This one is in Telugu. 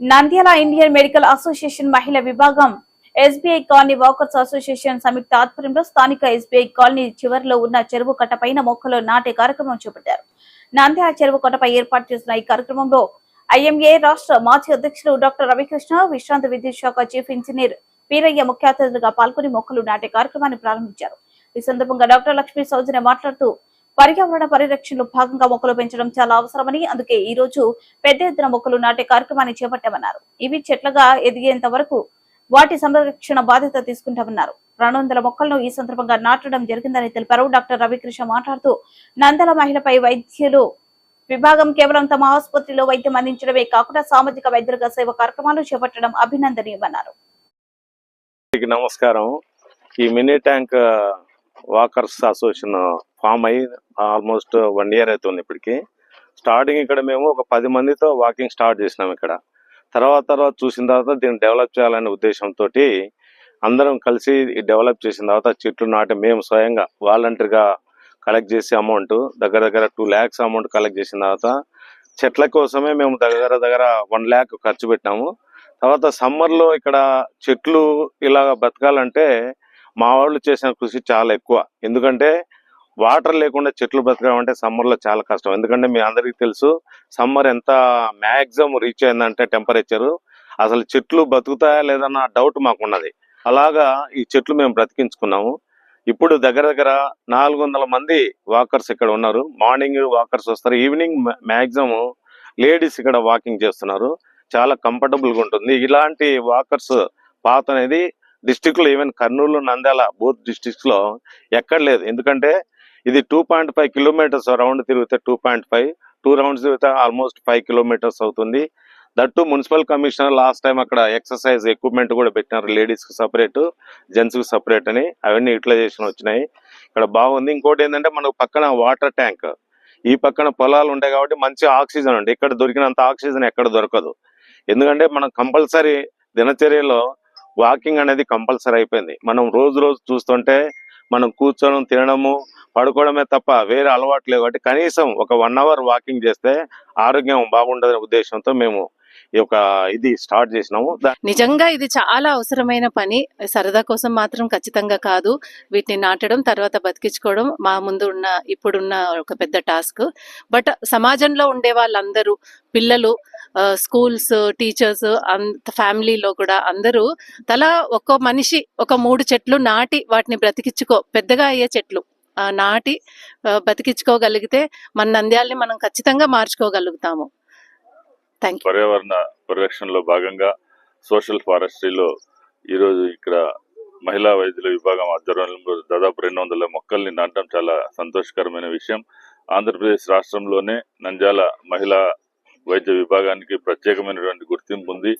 నంద్యాల ఇండియన్ మెడికల్ అసోసియేషన్ మహిళా విభాగం ఎస్బీఐ కాలనీ వాకర్స్ అసోసియేషన్ సంయుక్త ఆధ్వర్యంలో స్థానిక ఎస్బీఐ కాలనీ చివరిలో ఉన్న చెరువు కట్టపైన మొక్కలు నాటే కార్యక్రమం చేపట్టారు. నంద్యాల చెరువు కట్టపై ఏర్పాటు చేసిన ఈ కార్యక్రమంలో ఐఎంఏ రాష్ట్ర మాజీ అధ్యక్షులు డాక్టర్ రవికృష్ణ విశ్రాంత విద్యుత్ శాఖ చీఫ్ ఇంజనీర్ వీరయ్య ముఖ్య అతిథులుగా పాల్గొని మొక్కలు నాటే కార్యక్రమాన్ని ప్రారంభించారు. ఈ సందర్భంగా డాక్టర్ లక్ష్మీ సౌజన్య మాట్లాడుతూ పర్యావరణ పరిరక్షణలో భాగంగా మొక్కలు పెంచడం చాలా అవసరమని అందుకే ఈ రోజు పెద్ద ఎత్తున మొక్కలు నాటే కార్యక్రమాన్ని చేపట్టామన్నారు. ఇవి చెట్లుగా ఎదిగేంత వరకు వాటి సంరక్షణ బాధ్యత తీసుకుంటామన్నారు. రెండు వందల మొక్కలను ఈ సందర్భంగా నాటడం జరిగిందని తెలిపారు. డాక్టర్ రవికృష్ణ మాట్లాడుతూ నందల మహిళపై వైద్యులు విభాగం కేవలం తమ ఆసుపత్రిలో వైద్యం అందించడమే కాకుండా సామాజిక వైద్యులుగా సేవ కార్యక్రమాలు చేపట్టడం అభినందనీయమన్నారు. నమస్కారం. ఈ mini tank walkers association form అయ్యి ఆల్మోస్ట్ వన్ ఇయర్ అవుతుంది ఇప్పటికి. స్టార్టింగ్ ఇక్కడ మేము ఒక పది మందితో వాకింగ్ స్టార్ట్ చేసినాం ఇక్కడ. తర్వాత తర్వాత చూసిన తర్వాత దీన్ని డెవలప్ చేయాలనే ఉద్దేశంతో అందరం కలిసి డెవలప్ చేసిన తర్వాత చెట్లు నాటి మేము స్వయంగా వాలంటరీగా కలెక్ట్ చేసే అమౌంట్ దగ్గర దగ్గర టూ ల్యాక్స్ అమౌంట్ కలెక్ట్ చేసిన తర్వాత చెట్ల కోసమే మేము దగ్గర దగ్గర వన్ ల్యాక్ ఖర్చు పెట్టాము తర్వాత సమ్మర్లో ఇక్కడ చెట్లు ఇలా బతకాలంటే మా వాళ్ళు చేసిన కృషి చాలా ఎక్కువ. ఎందుకంటే వాటర్ లేకుండా చెట్లు బతకడం అంటే సమ్మర్లో చాలా కష్టం. ఎందుకంటే మీ అందరికీ తెలుసు సమ్మర్ ఎంత మ్యాక్సిమం రీచ్ అయిందంటే టెంపరేచరు. అసలు చెట్లు బతుకుతాయా లేదన్న డౌట్ మాకున్నది. అలాగా ఈ చెట్లు మేము బ్రతికించుకున్నాము. ఇప్పుడు దగ్గర దగ్గర నాలుగు వందల మంది వాకర్స్ ఇక్కడ ఉన్నారు. మార్నింగ్ వాకర్స్ వస్తారు ఈవినింగ్ మ్యాక్సిమం లేడీస్ ఇక్కడ వాకింగ్ చేస్తున్నారు. చాలా కంఫర్టబుల్గా ఉంటుంది. ఇలాంటి వాకర్స్ పాత అనేది డిస్టిక్లో ఈవెన్ కర్నూలు నంద్యాల బోత్ డిస్ట్రిక్ట్స్లో ఎక్కడ లేదు. ఎందుకంటే ఇది two point five kilometres round తిరిగితే two point five two rounds తిరిగితే ఆల్మోస్ట్ ఫైవ్ కిలోమీటర్స్ అవుతుంది. That municipal commissioner last time అక్కడ ఎక్సర్సైజ్ ఎక్విప్మెంట్ కూడా పెట్టినారు. లేడీస్కి సపరేట్ జెంట్స్కి సపరేట్ అని. అవన్నీ యూటిలైజేషన్ వచ్చినాయి. ఇక్కడ బాగుంది. ఇంకోటి ఏంటంటే మనకు పక్కన వాటర్ ట్యాంక్ ఈ పక్కన పొలాలు ఉంటాయి కాబట్టి మంచి ఆక్సిజన్ ఉంది. ఇక్కడ దొరికినంత ఆక్సిజన్ ఎక్కడ దొరకదు. ఎందుకంటే మనం కంపల్సరీ దినచర్యలో వాకింగ్ అనేది కంపల్సరీ అయిపోయింది. మనం రోజు రోజు చూస్తుంటే మనం కూర్చోడం తినడము పడుకోవడమే తప్ప వేరే అలవాటు లేవు. కాబట్టి కనీసం ఒక వన్ అవర్ వాకింగ్ చేస్తే ఆరోగ్యం బాగుండదనే ఉద్దేశంతో మేము ఈ యొక్క ఇది స్టార్ట్ చేసినాము. నిజంగా ఇది చాలా అవసరమైన పని. సరదా కోసం మాత్రం ఖచ్చితంగా కాదు. వీటిని నాటడం తర్వాత బతికించుకోవడం మా ముందు ఉన్న ఇప్పుడున్న ఒక పెద్ద టాస్క్ బట్ సమాజంలో ఉండే వాళ్ళందరూ పిల్లలు స్కూల్స్ టీచర్స్ అంత ఫ్యామిలీలో కూడా అందరూ తలా ఒక్కో మనిషి ఒక మూడు చెట్లు నాటి వాటిని బ్రతికించుకో పెద్దగా అయ్యే చెట్లు నాటి బతికించుకోగలిగితే మన నంద్యాలని మనం ఖచ్చితంగా మార్చుకోగలుగుతాము. పర్యావరణ పరిరక్షణలో భాగంగా సోషల్ ఫారెస్ట్రీలో ఈరోజు ఇక్కడ మహిళా వైద్యుల విభాగం ఆధ్వర్యంలో దాదాపు రెండు వందల మొక్కల్ని నాటడం చాలా సంతోషకరమైన విషయం. ఆంధ్రప్రదేశ్ రాష్ట్రంలోనే నంజాల మహిళా వైద్య విభాగానికి ప్రత్యేకమైనటువంటి గుర్తింపు ఉంది.